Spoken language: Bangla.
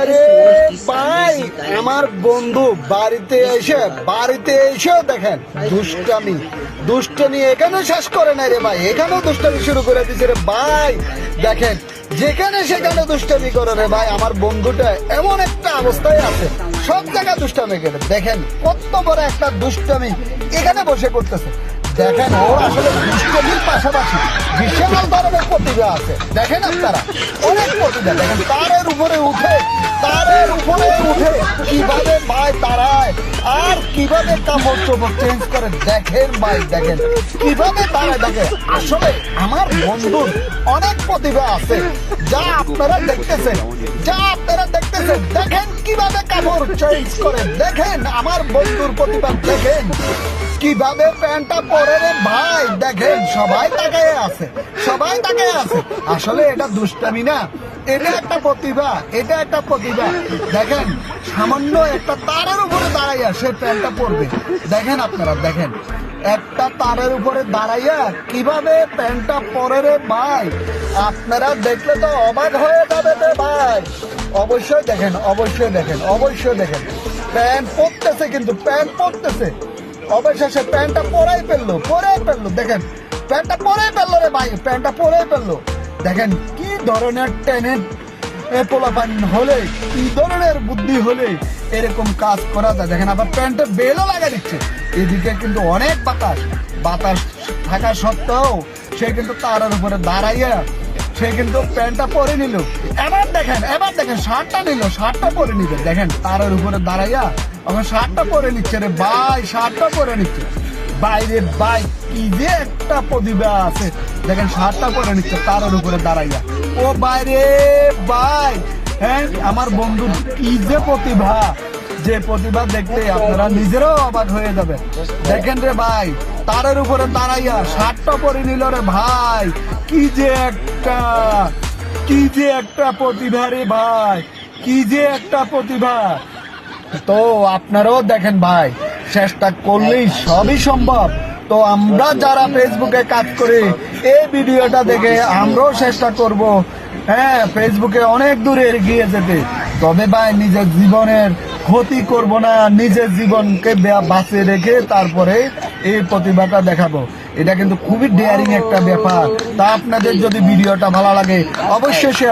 আরে ভাই আমার বন্ধু বাড়িতে এসে বাড়িতে এসেও দেখেন দুষ্টামি। দুষ্টামি এখানে শেষ করে নাই রে ভাই এখানেও দুষ্টামি শুরু করে দিচ্ছে রে ভাই। দেখেন যেখানে সেখানে দুষ্টামি করে রে ভাই আমার বন্ধুটা এমন একটা অবস্থায় আছে। সব জায়গায় দুষ্টামি করে। দেখেন কত বড় একটা দুষ্টামি এখানে বসে করতেছে। দেখেন ওর আসলে দুষ্টামির পাশাপাশি বিশাল ধরনের প্রতিভা আছে। দেখেন আপনারা, অনেক প্রতিভা। দেখেন, তারের উপরে উঠে, তারের উপরে উঠে কীভাবে ভাই দাঁড়ায়, আর কীভাবে কাপড় চোপড় চেঞ্জ করে, দেখেন ভাই, দেখেন, কীভাবে দাঁড়ায়, দেখেন। আসলে আমার বন্ধুর অনেক প্রতিভা আছে। যা আপনারা দেখতেছেন, যা আপনারা দেখতেছেন, দেখেন কীভাবে কাপড় চেঞ্জ করে, দেখেন আমার বন্ধুর প্রতিভা, দেখেন। কীভাবে প্যান্টটা পরে রে ভাই? দেখেন, সবাই তাকায় আছে, সবাই তাকায় আছে। আসলে এটা দুষ্টামি না, এটা একটা প্রতিভা, এটা একটা প্রতিভা। দেখেন, সামান্য একটা তারের উপরে দাঁড়াইয়া সে প্যান্টটা পরবে। দেখেন আপনারা, দেখেন, একটা তারের উপরে দাঁড়াইয়া কীভাবে প্যান্টটা পরে রে ভাই? আপনারা দেখলে তো অবাক হয়ে যাবে রে ভাই। অবশ্যই দেখেন অবশ্যই দেখেন অবশ্যই দেখেন। প্যান্ট পরতেছে কিন্তু, প্যান্ট পরতেছে। অবশেষে প্যান্টটা পরাই ফেলল পরাই ফেলল। দেখেন, প্যান্টটা পরাই ফেলল রে ভাই, প্যান্টটা পরাই ফেলল। দেখেন কি ধরনের ট্রেনের পোলাপান হলে, কি ধরনের বুদ্ধি হলে এরকম কাজ করা যায়। দেখেন, আবার প্যান্টের বেলও লাগা দিচ্ছে। এদিকে কিন্তু অনেক বাতাস। বাতাস থাকা সত্ত্বেও সে কিন্তু তারার উপরে দাঁড়াইয়া সে কিন্তু প্যান্টটা পরে নিল। এবার দেখেন এবার দেখেন, শার্টটা নিল, শার্টটা পরে নিবে দেখেন, তারের উপরে দাঁড়াইয়া এখন শার্টটা পরে নিচ্ছে রে ভাই, শার্টটা পরে নিচ্ছে। বাইরে ভাই কি যে একটা প্রতিভা আছে। দেখেন, শার্টটা পরে নিচ্ছে তারের উপরে দাঁড়াইয়া। ও বাইরে, ভাই হ্যাঁ আমার বন্ধু, কি যে প্রতিভা। যে প্রতিভা দেখতে আপনারা নিজেরাও অবাক হয়ে যাবে। দেখেন রে ভাই, তারের উপরে দাঁড়াইয়া শার্টটা পরে নিল রে ভাই। কি যে একটা, কি যে একটা প্রতিভা রে ভাই। কি যে একটা প্রতিভা। তো আপনারাও দেখেন ভাই, চেষ্টা করলেই সবই সম্ভব। তো আমরা যারা ফেসবুকে কাজ করি, এই ভিডিওটা দেখে আমরাও চেষ্টা করব হ্যাঁ ফেসবুকে অনেক দূরে এগিয়ে যেতে। তবে ভাই, নিজের জীবনের ক্ষতি করব না, নিজের জীবনকে বাঁচিয়ে রেখে তারপরে এই প্রতিভাটা দেখাবো। এটা কিন্তু খুবই ডেয়ারিং একটা ব্যাপার। তা আপনাদের যদি ভিডিওটা ভালো লাগে, অবশ্যই শেয়ার